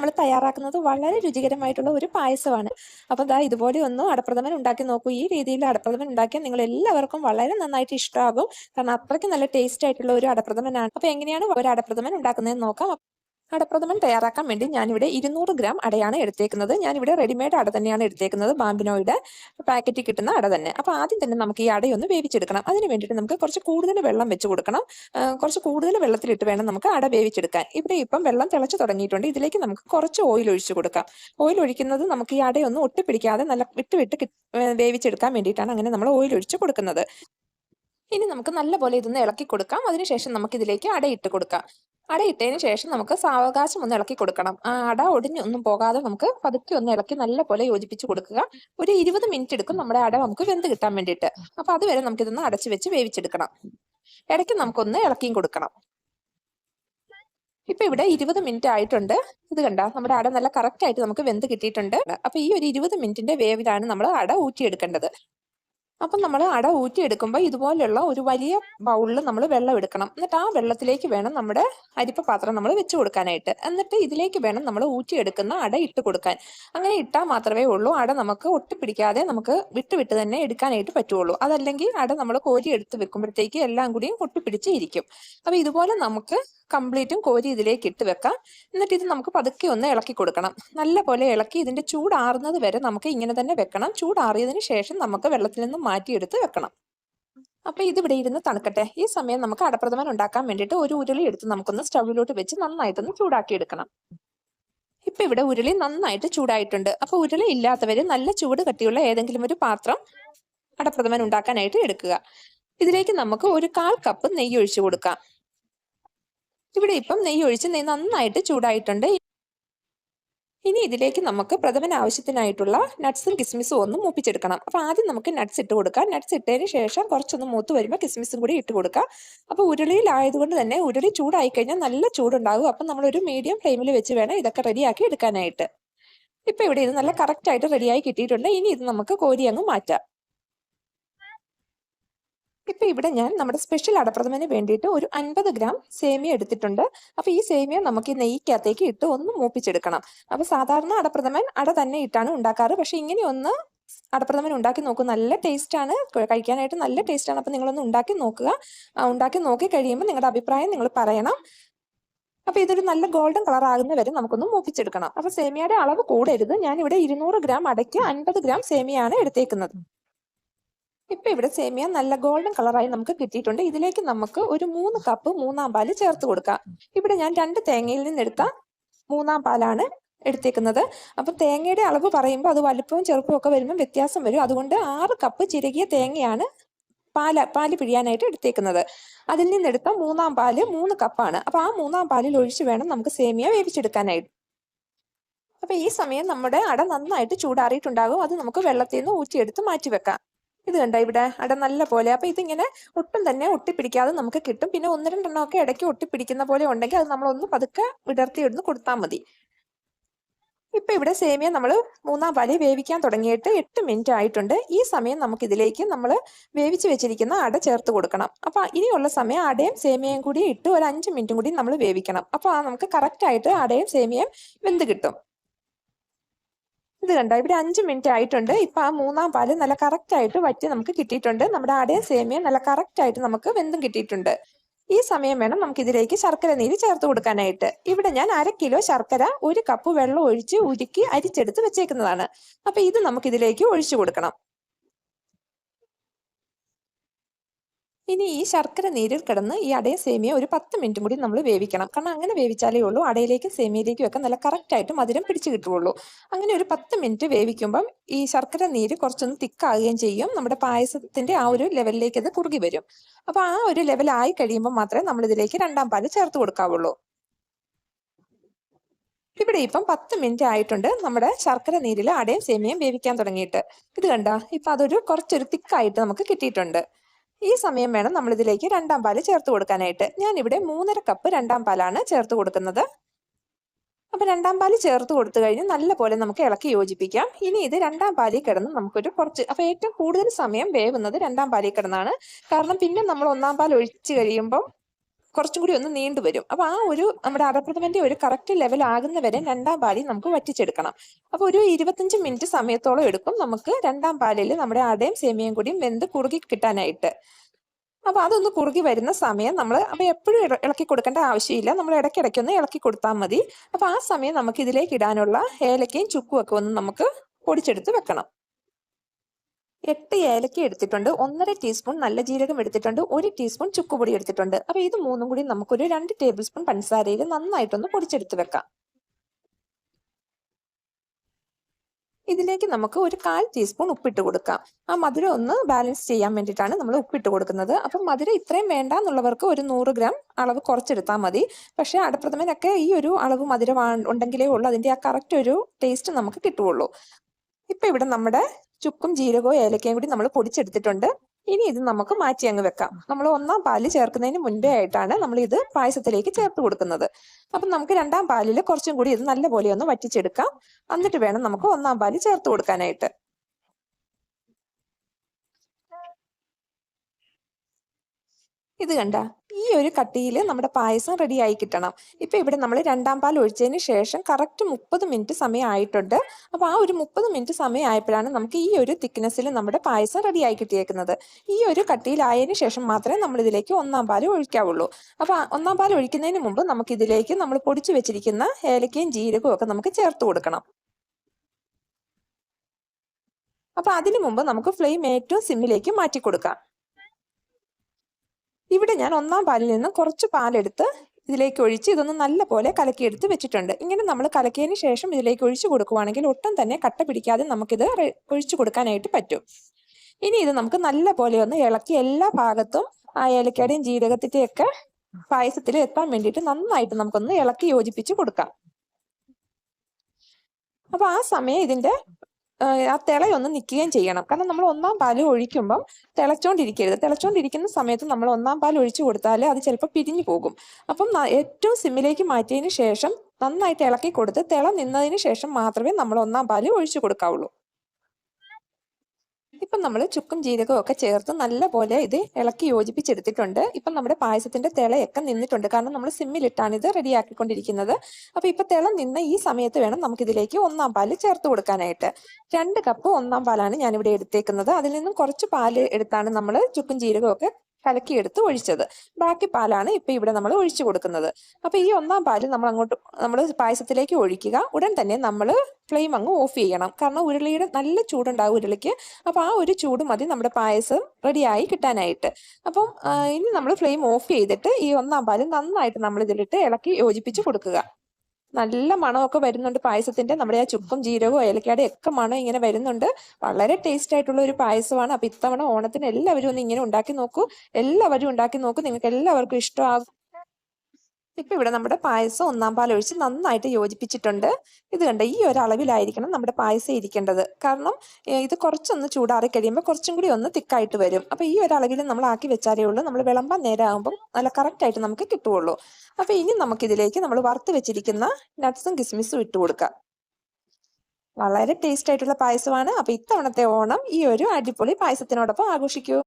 നമ്മൾ തയ്യാറാക്കുന്നത് വളരെ രുചികരമായിട്ടുള്ള ഒരു പായസമാണ്. അപ്പോൾ ദാ ഇതുപോലെ ഒന്ന് അടപ്രഥമൻ ഉണ്ടാക്കി നോക്കൂ. ഈ രീതിയിൽ അടപ്രഥമൻ ഉണ്ടാക്കിയാൽ നിങ്ങൾ എല്ലാവർക്കും വളരെ നന്നായിട്ട് ഇഷ്ടമാകും. കാരണം അത്രയ്ക്ക് നല്ല ടേസ്റ്റ് ആയിട്ടുള്ള ഒരു അടപ്രഥമനാണ്. അപ്പോൾ എങ്ങനെയാണ് ഒരു അടപ്രഥമൻ ഉണ്ടാക്കുന്നതെന്ന് നോക്കാം. അടപ്രഥമൻ തയ്യാറാക്കാൻ വേണ്ടി ഞാനിവിടെ ഇരുന്നൂറ് ഗ്രാം അടയാണ് എടുത്തേക്കുന്നത്. ഞാനിവിടെ റെഡിമെയ്ഡ് അട തന്നെയാണ് എടുത്തേക്കുന്നത്. ബാമ്പിനോയുടെ പാക്കറ്റിൽ കിട്ടുന്ന അട തന്നെ. അപ്പോൾ ആദ്യം തന്നെ നമുക്ക് ഈ അടയൊന്ന് വേവിച്ചെടുക്കണം. അതിന് വേണ്ടിയിട്ട് നമുക്ക് കുറച്ച് കൂടുതൽ വെള്ളം വെച്ച് കൊടുക്കണം. കുറച്ച് കൂടുതൽ വെള്ളത്തിലിട്ട് വേണം നമുക്ക് അട വേവിച്ചെടുക്കാൻ. ഇവിടെ ഇപ്പം വെള്ളം തിളച്ച് തുടങ്ങിയിട്ടുണ്ട്. ഇതിലേക്ക് നമുക്ക് കുറച്ച് ഓയിൽ ഒഴിച്ചു കൊടുക്കാം. ഓയിൽ ഒഴിക്കുന്നത് നമുക്ക് ഈ അടയൊന്നും ഒട്ടിപ്പിടിക്കാതെ നല്ല വിട്ട് വിട്ട് വേവിച്ചെടുക്കാൻ വേണ്ടിയിട്ടാണ് അങ്ങനെ നമ്മൾ ഓയിൽ ഒഴിച്ച് കൊടുക്കുന്നത്. ഇനി നമുക്ക് നല്ലപോലെ ഇതൊന്ന് ഇളക്കി കൊടുക്കാം. അതിനുശേഷം നമുക്ക് ഇതിലേക്ക് അടയിട്ട് കൊടുക്കാം. അടയിട്ടതിന് ശേഷം നമുക്ക് സാവകാശം ഒന്ന് ഇളക്കി കൊടുക്കണം. ആ അട ഒടിഞ്ഞൊന്നും പോകാതെ നമുക്ക് പതുക്കി ഒന്ന് ഇളക്കി നല്ല പോലെ യോജിപ്പിച്ച് കൊടുക്കുക. ഒരു ഇരുപത് മിനിറ്റ് എടുക്കും നമ്മുടെ അട നമുക്ക് വെന്ത് കിട്ടാൻ വേണ്ടിയിട്ട്. അപ്പൊ അതുവരെ നമുക്ക് ഇതൊന്ന് അടച്ചു വെച്ച് വേവിച്ചെടുക്കണം. ഇടയ്ക്ക് നമുക്കൊന്ന് ഇളക്കിയും കൊടുക്കണം. ഇപ്പൊ ഇവിടെ ഇരുപത് മിനിറ്റ് ആയിട്ടുണ്ട്. ഇത് കണ്ട നമ്മുടെ അട നല്ല കറക്റ്റ് ആയിട്ട് നമുക്ക് വെന്ത് കിട്ടിയിട്ടുണ്ട്. അപ്പൊ ഈ ഒരു ഇരുപത് മിനിറ്റിന്റെ വേവിലാണ് നമ്മൾ അട ഊറ്റിയെടുക്കേണ്ടത്. അപ്പം നമ്മൾ അട ഊറ്റിയെടുക്കുമ്പോൾ ഇതുപോലെയുള്ള ഒരു വലിയ ബൗളിൽ നമ്മൾ വെള്ളം എടുക്കണം. എന്നിട്ട് ആ വെള്ളത്തിലേക്ക് വേണം നമ്മുടെ അരിപ്പ പാത്രം നമ്മൾ വെച്ച് കൊടുക്കാനായിട്ട്. എന്നിട്ട് ഇതിലേക്ക് വേണം നമ്മൾ ഊറ്റിയെടുക്കുന്ന അട ഇട്ട് കൊടുക്കാൻ. അങ്ങനെ ഇട്ടാൽ മാത്രമേ ഉള്ളൂ. അട നമുക്ക് ഒട്ടിപ്പിടിക്കാതെ നമുക്ക് വിട്ട് വിട്ട് തന്നെ എടുക്കാനായിട്ട് പറ്റുള്ളൂ. അതല്ലെങ്കിൽ അട നമ്മൾ കോരി എടുത്ത് വെക്കുമ്പോഴത്തേക്ക് എല്ലാം കൂടിയും ഒട്ടിപ്പിടിച്ച് ഇരിക്കും. അപ്പൊ ഇതുപോലെ നമുക്ക് കംപ്ലീറ്റും കോരി ഇതിലേക്ക് ഇട്ട് വെക്കാം. എന്നിട്ട് ഇത് നമുക്ക് പതുക്കെ ഒന്ന് ഇളക്കി കൊടുക്കണം. നല്ല പോലെ ഇളക്കി ഇതിന്റെ ചൂടാറുന്നത് വരെ നമുക്ക് ഇങ്ങനെ തന്നെ വെക്കണം. ചൂടാറിയതിന് ശേഷം നമുക്ക് വെള്ളത്തിൽ നിന്നും മാറ്റിയെടുത്ത് വെക്കണം. അപ്പൊ ഇതിവിടെ ഇരുന്ന് തണുക്കട്ടെ. ഈ സമയം നമുക്ക് അടപ്രഥമൻ ഉണ്ടാക്കാൻ വേണ്ടിയിട്ട് ഒരു ഉരുളി എടുത്ത് നമുക്കൊന്ന് സ്റ്റൗവിലോട്ട് വെച്ച് നന്നായിട്ടൊന്ന് ചൂടാക്കി എടുക്കണം ഇപ്പൊ ഇവിടെ ഉരുളി നന്നായിട്ട് ചൂടായിട്ടുണ്ട്. അപ്പൊ ഉരുളി ഇല്ലാത്തവര് നല്ല ചൂട് കട്ടിയുള്ള ഏതെങ്കിലും ഒരു പാത്രം അടപ്രഥമൻ ഉണ്ടാക്കാനായിട്ട് എടുക്കുക. ഇതിലേക്ക് നമുക്ക് ഒരു കാൽ കപ്പ് നെയ്യ് ഒഴിച്ചു കൊടുക്കാം. ഇവിടെ ഇപ്പം നെയ്യ് ഒഴിച്ച് നെയ്യ് നന്നായിട്ട് ചൂടായിട്ടുണ്ട്. ഇനി ഇതിലേക്ക് നമുക്ക് പ്രഥമൻ ആവശ്യത്തിനായിട്ടുള്ള നട്ട്സും കിസ്മിസും ഒന്ന് മൂപ്പിച്ചെടുക്കണം. അപ്പൊ ആദ്യം നമുക്ക് നട്ട്സ് ഇട്ട് കൊടുക്കാം. നട്ട്സ് ഇട്ടതിന് ശേഷം കുറച്ചൊന്ന് മൂത്ത് വരുമ്പോൾ കിസ്മിസും കൂടി ഇട്ട് കൊടുക്കാം. അപ്പൊ ഉരുളിയിലായതുകൊണ്ട് തന്നെ ഉരുളി ചൂടായി കഴിഞ്ഞാൽ നല്ല ചൂടുണ്ടാകും. അപ്പൊ നമ്മളൊരു മീഡിയം ഫ്ലെയിമിൽ വെച്ച് വേണം ഇതൊക്കെ റെഡിയാക്കി എടുക്കാനായിട്ട്. ഇപ്പൊ ഇവിടെ ഇത് നല്ല കറക്റ്റ് ആയിട്ട് റെഡിയായി കിട്ടിയിട്ടുണ്ട്. ഇനി ഇത് നമുക്ക് കോരി അങ്ങ് മാറ്റാം. ഇപ്പൊ ഇവിടെ ഞാൻ നമ്മുടെ സ്പെഷ്യൽ അടപ്രഥമന് വേണ്ടിയിട്ട് ഒരു അൻപത് ഗ്രാം സേമിയ എടുത്തിട്ടുണ്ട്. അപ്പൊ ഈ സേമിയ നമുക്ക് നെയ്ക്കകത്തേക്ക് ഇട്ട് ഒന്ന് മൂപ്പിച്ചെടുക്കണം. അപ്പൊ സാധാരണ അടപ്രഥമൻ അട തന്നെ ഇട്ടാണ് ഉണ്ടാക്കാറ്. പക്ഷെ ഇങ്ങനെ ഒന്ന് അടപ്രഥമൻ ഉണ്ടാക്കി നോക്കും. നല്ല ടേസ്റ്റ് ആണ്. കഴിക്കാനായിട്ട് നല്ല ടേസ്റ്റ് ആണ്. അപ്പൊ നിങ്ങളൊന്ന് ഉണ്ടാക്കി നോക്കുക. ഉണ്ടാക്കി നോക്കി കഴിയുമ്പോൾ നിങ്ങളുടെ അഭിപ്രായം നിങ്ങൾ പറയണം. അപ്പൊ ഇതൊരു നല്ല ഗോൾഡൻ കളർ ആകുന്ന വരെ നമുക്കൊന്ന് മൂപ്പിച്ചെടുക്കണം. അപ്പൊ സേമിയയുടെ അളവ് കൂടരുത്. ഞാൻ ഇവിടെ ഇരുന്നൂറ് ഗ്രാം അടയ്ക്ക് അൻപത് ഗ്രാം സേമിയാണ് എടുത്തേക്കുന്നത്. ഇപ്പൊ ഇവിടെ സേമിയ നല്ല ഗോൾഡൻ കളറായി നമുക്ക് കിട്ടിയിട്ടുണ്ട്. ഇതിലേക്ക് നമുക്ക് ഒരു മൂന്ന് കപ്പ് മൂന്നാം പാൽ ചേർത്ത് കൊടുക്കാം. ഇവിടെ ഞാൻ രണ്ട് തേങ്ങയിൽ നിന്നെടുത്ത മൂന്നാം പാലാണ് എടുത്തേക്കുന്നത്. അപ്പൊ തേങ്ങയുടെ അളവ് പറയുമ്പോൾ അത് വലുപ്പവും ചെറുപ്പവും ഒക്കെ വരുമ്പോൾ വ്യത്യാസം വരും. അതുകൊണ്ട് ആറ് കപ്പ് ചിരകിയ തേങ്ങയാണ് പാൽ പാൽ പിഴിയാനായിട്ട് എടുത്തേക്കുന്നത്. അതിൽ നിന്നെടുത്ത മൂന്നാം പാൽ മൂന്ന് കപ്പാണ് അപ്പൊ ആ മൂന്നാം പാലിൽ ഒഴിച്ച് വേണം നമുക്ക് സേമിയ വേവിച്ചെടുക്കാനായിട്ട്. അപ്പൊ ഈ സമയം നമ്മുടെ അട നന്നായിട്ട് ചൂടാറിയിട്ടുണ്ടാകും. അത് നമുക്ക് വെള്ളത്തിൽ നിന്ന് ഊറ്റിയെടുത്ത് മാറ്റി വെക്കാം ഇത് കണ്ടോ ഇവിടെ? അട നല്ല പോലെ. അപ്പൊ ഇതിങ്ങനെ ഒട്ടും തന്നെ ഒട്ടിപ്പിടിക്കാതെ നമുക്ക് കിട്ടും. പിന്നെ ഒന്ന് രണ്ടെണ്ണം ഒക്കെ ഇടയ്ക്ക് ഒട്ടിപ്പിടിക്കുന്ന പോലെ ഉണ്ടെങ്കിൽ അത് നമ്മൾ ഒന്ന് പതുക്കെ വിടർത്തി ഇടുന്ന് കൊടുത്താൽ മതി. ഇപ്പൊ ഇവിടെ സേമിയ നമ്മൾ മൂന്നാം പാൽ വേവിക്കാൻ തുടങ്ങിയിട്ട് എട്ട് മിനിറ്റ് ആയിട്ടുണ്ട്. ഈ സമയം നമുക്ക് ഇതിലേക്ക് നമ്മൾ വേവിച്ച് വെച്ചിരിക്കുന്ന അട ചേർത്ത് കൊടുക്കണം. അപ്പൊ ഇനിയുള്ള സമയം അടയും സേമിയയും കൂടി ഇട്ട് ഒരു അഞ്ച് മിനിറ്റും കൂടി നമ്മൾ വേവിക്കണം. അപ്പൊ ആ നമുക്ക് കറക്റ്റ് ആയിട്ട് അടയും സേമിയയും വെന്ത് കിട്ടും. ഇത് കണ്ടോ? ഇവിടെ അഞ്ച് മിനിറ്റ് ആയിട്ടുണ്ട്. ഇപ്പൊ ആ മൂന്നാം പാൽ നല്ല കറക്റ്റ് ആയിട്ട് വറ്റി നമുക്ക് കിട്ടിയിട്ടുണ്ട്. നമ്മുടെ അടയും സേമിയും നല്ല കറക്റ്റ് ആയിട്ട് നമുക്ക് വെന്തും കിട്ടിയിട്ടുണ്ട്. ഈ സമയം വേണം നമുക്ക് ഇതിലേക്ക് ശർക്കര നീര് ചേർത്ത് കൊടുക്കാനായിട്ട്. ഇവിടെ ഞാൻ അര കിലോ ശർക്കര ഒരു കപ്പ് വെള്ളം ഒഴിച്ച് ഉരുക്കി അരിച്ചെടുത്ത് വെച്ചേക്കുന്നതാണ്. അപ്പൊ ഇത് നമുക്ക് ഇതിലേക്ക് ഒഴിച്ചു കൊടുക്കണം. ഇനി ഈ ശർക്കര നീരിൽ കിടന്ന് ഈ അടയും സേമിയ ഒരു പത്ത് മിനിറ്റും കൂടി നമ്മൾ വേവിക്കണം. കാരണം അങ്ങനെ വേവിച്ചാലേ ഉള്ളൂ. അടയിലേക്കും സേമിയയിലേക്കും ഒക്കെ നല്ല കറക്റ്റായിട്ട് മധുരം പിടിച്ചു കിട്ടുകയുള്ളൂ. അങ്ങനെ ഒരു പത്ത് മിനിറ്റ് വേവിക്കുമ്പം ഈ ശർക്കര നീര് കുറച്ചൊന്ന് തിക്കാകുകയും ചെയ്യും. നമ്മുടെ പായസത്തിന്റെ ആ ഒരു ലെവലിലേക്ക് അത് കുറുകി വരും. അപ്പൊ ആ ഒരു ലെവൽ ആയി കഴിയുമ്പോൾ മാത്രമേ നമ്മൾ ഇതിലേക്ക് രണ്ടാം പാൽ ചേർത്ത് കൊടുക്കാവുള്ളൂ. ഇവിടെ ഇപ്പം പത്ത് മിനിറ്റ് ആയിട്ടുണ്ട് നമ്മുടെ ശർക്കര നീരിൽ അടയും സേമിയയും വേവിക്കാൻ തുടങ്ങിയിട്ട്. ഇത് കണ്ട ഇപ്പൊ അതൊരു കുറച്ചൊരു തിക്കായിട്ട് നമുക്ക് കിട്ടിയിട്ടുണ്ട്. ഈ സമയം വേണം നമ്മൾ ഇതിലേക്ക് രണ്ടാം പാൽ ചേർത്ത് കൊടുക്കാനായിട്ട്. ഞാൻ ഇവിടെ മൂന്നര കപ്പ് രണ്ടാം പാലാണ് ചേർത്ത് കൊടുക്കുന്നത്. അപ്പം രണ്ടാം പാൽ ചേർത്ത് കൊടുത്തു കഴിഞ്ഞ് നല്ല പോലെ നമുക്ക് ഇളക്കി യോജിപ്പിക്കാം. ഇനി ഇത് രണ്ടാം പാലിൽ കിടന്ന് നമുക്കൊരു കുറച്ച് അപ്പം ഏറ്റവും കൂടുതൽ സമയം വേവുന്നത് രണ്ടാം പാലിൽ കിടന്നാണ്. കാരണം പിന്നെ നമ്മൾ ഒന്നാം പാൽ ഒഴിച്ച് കഴിയുമ്പോൾ കുറച്ചും കൂടി ഒന്ന് നീണ്ടു വരും. അപ്പൊ ആ ഒരു നമ്മുടെ അടപ്രഥമന്റെ ഒരു കറക്റ്റ് ലെവൽ ആകുന്ന വരെ രണ്ടാം പാലിൽ നമുക്ക് വറ്റിച്ചെടുക്കണം. അപ്പൊ ഒരു ഇരുപത്തഞ്ച് മിനിറ്റ് സമയത്തോളം എടുക്കും നമുക്ക് രണ്ടാം പാലിൽ നമ്മുടെ അടയും സേമിയയും കൂടിയും വെന്ത് കുറുകി കിട്ടാനായിട്ട്. അപ്പൊ അതൊന്ന് കുറുകി വരുന്ന സമയം നമ്മൾ അപ്പൊ എപ്പോഴും ഇളക്കി കൊടുക്കേണ്ട ആവശ്യമില്ല. നമ്മൾ ഇടയ്ക്കിടയ്ക്ക് ഒന്ന് ഇളക്കി കൊടുത്താൽ മതി. അപ്പൊ ആ സമയം നമുക്ക് ഇതിലേക്ക് ഇടാനുള്ള ഏലക്കയും ചുക്കും ഒക്കെ ഒന്ന് നമുക്ക് പൊടിച്ചെടുത്ത് വെക്കണം. എട്ട് ഏലക്ക എടുത്തിട്ടുണ്ട്. ഒന്നര ടീസ്പൂൺ നല്ല ജീരകം എടുത്തിട്ടുണ്ട്. ഒരു ടീസ്പൂൺ ചുക്കുപൊടി എടുത്തിട്ടുണ്ട്. അപ്പൊ ഇത് മൂന്നും കൂടി നമുക്കൊരു രണ്ട് ടേബിൾ സ്പൂൺ പഞ്ചസാരയിൽ നന്നായിട്ടൊന്ന് പൊടിച്ചെടുത്ത് വെക്കാം. ഇതിലേക്ക് നമുക്ക് ഒരു കാൽ ടീസ്പൂൺ ഉപ്പിട്ട് കൊടുക്കാം. ആ മധുരം ഒന്ന് ബാലൻസ് ചെയ്യാൻ വേണ്ടിയിട്ടാണ് നമ്മൾ ഉപ്പിട്ട് കൊടുക്കുന്നത്. അപ്പം മധുരം ഇത്രയും വേണ്ട എന്നുള്ളവർക്ക് ഒരു നൂറ് ഗ്രാം അളവ് കുറച്ചെടുത്താൽ മതി. പക്ഷേ അടപ്രഥമനൊക്കെ ഈ ഒരു അളവ് മധുരം ഉണ്ടെങ്കിലേ ഉള്ളൂ. അതിന്റെ ആ കറക്റ്റ് ഒരു ടേസ്റ്റ് നമുക്ക് കിട്ടുകയുള്ളൂ. ഇപ്പം ഇവിടെ നമ്മുടെ ചുക്കും ജീരകവും ഏലക്കയും കൂടി നമ്മൾ പൊടിച്ചെടുത്തിട്ടുണ്ട്. ഇനി ഇത് നമുക്ക് മാറ്റി അങ്ങ് വെക്കാം. നമ്മൾ ഒന്നാം പാൽ ചേർക്കുന്നതിന് മുൻപേ ആയിട്ടാണ് നമ്മൾ ഇത് പായസത്തിലേക്ക് ചേർത്ത് കൊടുക്കുന്നത്. അപ്പം നമുക്ക് രണ്ടാം പാലിൽ കുറച്ചും കൂടി ഇത് നല്ലപോലെ ഒന്ന് വറ്റിച്ചെടുക്കാം. എന്നിട്ട് വേണം നമുക്ക് ഒന്നാം പാൽ ചേർത്ത് കൊടുക്കാനായിട്ട്. ഇത് കണ്ട? ഈ ഒരു കട്ടിയിൽ നമ്മുടെ പായസം റെഡി ആയി കിട്ടണം. ഇപ്പൊ ഇവിടെ നമ്മൾ രണ്ടാം പാൽ ഒഴിച്ചതിന് ശേഷം കറക്റ്റ് മുപ്പത് മിനിറ്റ് സമയം ആയിട്ടുണ്ട്. അപ്പൊ ആ ഒരു മുപ്പത് മിനിറ്റ് സമയം ആയപ്പോഴാണ് നമുക്ക് ഈ ഒരു തിക്നെസ്സിൽ നമ്മുടെ പായസം റെഡി ആയി കിട്ടിയേക്കുന്നത്. ഈ ഒരു കട്ടിയിലായതിനു ശേഷം മാത്രമേ നമ്മൾ ഇതിലേക്ക് ഒന്നാം പാൽ ഒഴിക്കാവുള്ളൂ. അപ്പൊ ഒന്നാം പാൽ ഒഴിക്കുന്നതിന് മുമ്പ് നമുക്ക് ഇതിലേക്ക് നമ്മൾ പൊടിച്ചു വെച്ചിരിക്കുന്ന ഏലക്കയും ജീരകവും ഒക്കെ നമുക്ക് ചേർത്ത് കൊടുക്കണം. അപ്പൊ അതിനു മുമ്പ് നമുക്ക് ഫ്ലെയിം ഏറ്റവും സിമ്മിലേക്ക് മാറ്റി കൊടുക്കാം. ഇവിടെ ഞാൻ ഒന്നാം പാലിൽ നിന്ന് കുറച്ച് പാലെടുത്ത് ഇതിലേക്ക് ഒഴിച്ച് ഇതൊന്ന് നല്ല പോലെ കലക്കിയെടുത്ത് വെച്ചിട്ടുണ്ട്. ഇങ്ങനെ നമ്മൾ കലക്കിയതിന് ശേഷം ഇതിലേക്ക് ഒഴിച്ചു കൊടുക്കുവാണെങ്കിൽ ഒട്ടും തന്നെ കട്ട പിടിക്കാതെ നമുക്കിത് ഒഴിച്ചു കൊടുക്കാനായിട്ട് പറ്റും. ഇനി ഇത് നമുക്ക് നല്ല പോലെ ഒന്ന് ഇളക്കി എല്ലാ ഭാഗത്തും ആ ഏലക്കയുടെയും ജീരകത്തിന്റെയും ഒക്കെ പായസത്തിൽ എത്താൻ വേണ്ടിയിട്ട് നന്നായിട്ട് നമുക്കൊന്ന് ഇളക്കി യോജിപ്പിച്ച് കൊടുക്കാം. അപ്പൊ ആ സമയം ഇതിന്റെ ആ തിളയൊന്ന് നിൽക്കുകയും ചെയ്യണം. കാരണം നമ്മൾ ഒന്നാം പാൽ ഒഴിക്കുമ്പം തിളച്ചോണ്ടിരിക്കരുത്. തിളച്ചോണ്ടിരിക്കുന്ന സമയത്ത് നമ്മൾ ഒന്നാം പാൽ ഒഴിച്ചു കൊടുത്താൽ അത് ചിലപ്പോൾ പിരിഞ്ഞു പോകും. അപ്പം ഏറ്റവും സിമ്മിലേക്ക് മാറ്റിയതിന് ശേഷം നന്നായിട്ട് ഇളക്കി കൊടുത്ത് തിള നിന്നതിന് ശേഷം മാത്രമേ നമ്മൾ ഒന്നാം പാൽ ഒഴിച്ചു കൊടുക്കാവുള്ളൂ. ഇപ്പം നമ്മൾ ചുക്കും ജീരകവും ഒക്കെ ചേർത്ത് നല്ലപോലെ ഇത് ഇളക്കി യോജിപ്പിച്ചെടുത്തിട്ടുണ്ട്. ഇപ്പം നമ്മുടെ പായസത്തിന്റെ തിളയൊക്കെ നിന്നിട്ടുണ്ട്. കാരണം നമ്മൾ സിമ്മിലിട്ടാണ് ഇത് റെഡിയാക്കിക്കൊണ്ടിരിക്കുന്നത്. അപ്പൊ ഇപ്പൊ തിള നിന്ന ഈ സമയത്ത് വേണം നമുക്കിതിലേക്ക് ഒന്നാം പാൽ ചേർത്ത് കൊടുക്കാനായിട്ട്. രണ്ട് കപ്പ് ഒന്നാം പാലാണ് ഞാനിവിടെ എടുത്തേക്കുന്നത്. അതിൽ നിന്നും കുറച്ച് പാൽ എടുത്താണ് നമ്മൾ ചുക്കും ജീരകവും ഒക്കെ കലക്കിയെടുത്ത് ഒഴിച്ചത്. ബാക്കി പാലാണ് ഇപ്പൊ ഇവിടെ നമ്മൾ ഒഴിച്ചു കൊടുക്കുന്നത്. അപ്പോൾ ഈ ഒന്നാം പാൽ നമ്മൾ അങ്ങോട്ട് നമ്മൾ പായസത്തിലേക്ക് ഒഴിക്കുക. ഉടൻ തന്നെ നമ്മൾ ഫ്ലെയിം അങ്ങ് ഓഫ് ചെയ്യണം. കാരണം ഉരുളിയുടെ നല്ല ചൂടുണ്ടാവും ഉരുളിക്ക്. അപ്പോൾ ആ ഒരു ചൂട് മതി നമ്മുടെ പായസം റെഡിയായി കിട്ടാനായിട്ട്. അപ്പം ഇനി നമ്മൾ ഫ്ലെയിം ഓഫ് ചെയ്തിട്ട് ഈ ഒന്നാം പാൽ നന്നായിട്ട് നമ്മൾ ഇതിലിട്ട് ഇളക്കി യോജിപ്പിച്ച് കൊടുക്കുക. നല്ല മണമൊക്കെ വരുന്നുണ്ട് പായസത്തിന്റെ. നമ്മുടെ ആ ചുക്കും ജീരകവും ഏലക്കാടും ഒക്കെ മണം ഇങ്ങനെ വരുന്നുണ്ട്. വളരെ ടേസ്റ്റ് ആയിട്ടുള്ള ഒരു പായസമാണ്. അപ്പൊ ഇത്തവണ ഓണത്തിന് എല്ലാവരും ഒന്ന് ഇങ്ങനെ ഉണ്ടാക്കി നോക്കൂ. എല്ലാവരും ഉണ്ടാക്കി നോക്കൂ. നിങ്ങൾക്ക് എല്ലാവർക്കും ഇഷ്ടമാകും ഇപ്പൊ ഇവിടെ നമ്മുടെ പായസം ഒന്നാം പാൽ ഒഴിച്ച് നന്നായിട്ട് യോജിപ്പിച്ചിട്ടുണ്ട്. ഇത് കണ്ട ഈ ഒരു അളവിലായിരിക്കണം നമ്മുടെ പായസം ഇരിക്കേണ്ടത്. കാരണം ഇത് കുറച്ചൊന്ന് ചൂടാറി കഴിയുമ്പോൾ കുറച്ചും കൂടി ഒന്ന് തിക്കായിട്ട് വരും. അപ്പൊ ഈ ഒരു അളവിൽ നമ്മൾ ആക്കി വെച്ചാലേ ഉള്ളൂ. നമ്മൾ വിളമ്പാൻ നേരമാകുമ്പോൾ നല്ല കറക്റ്റായിട്ട് നമുക്ക് കിട്ടുകയുള്ളൂ അപ്പൊ ഇനി നമുക്കിതിലേക്ക് നമ്മൾ വറുത്ത് വെച്ചിരിക്കുന്ന നട്ട്സും കിസ്മിസും ഇട്ട് കൊടുക്കാം. വളരെ ടേസ്റ്റ് ആയിട്ടുള്ള പായസമാണ്. അപ്പൊ ഇത്തവണത്തെ ഓണം ഈ ഒരു അടിപൊളി പായസത്തിനോടൊപ്പം ആഘോഷിക്കൂ.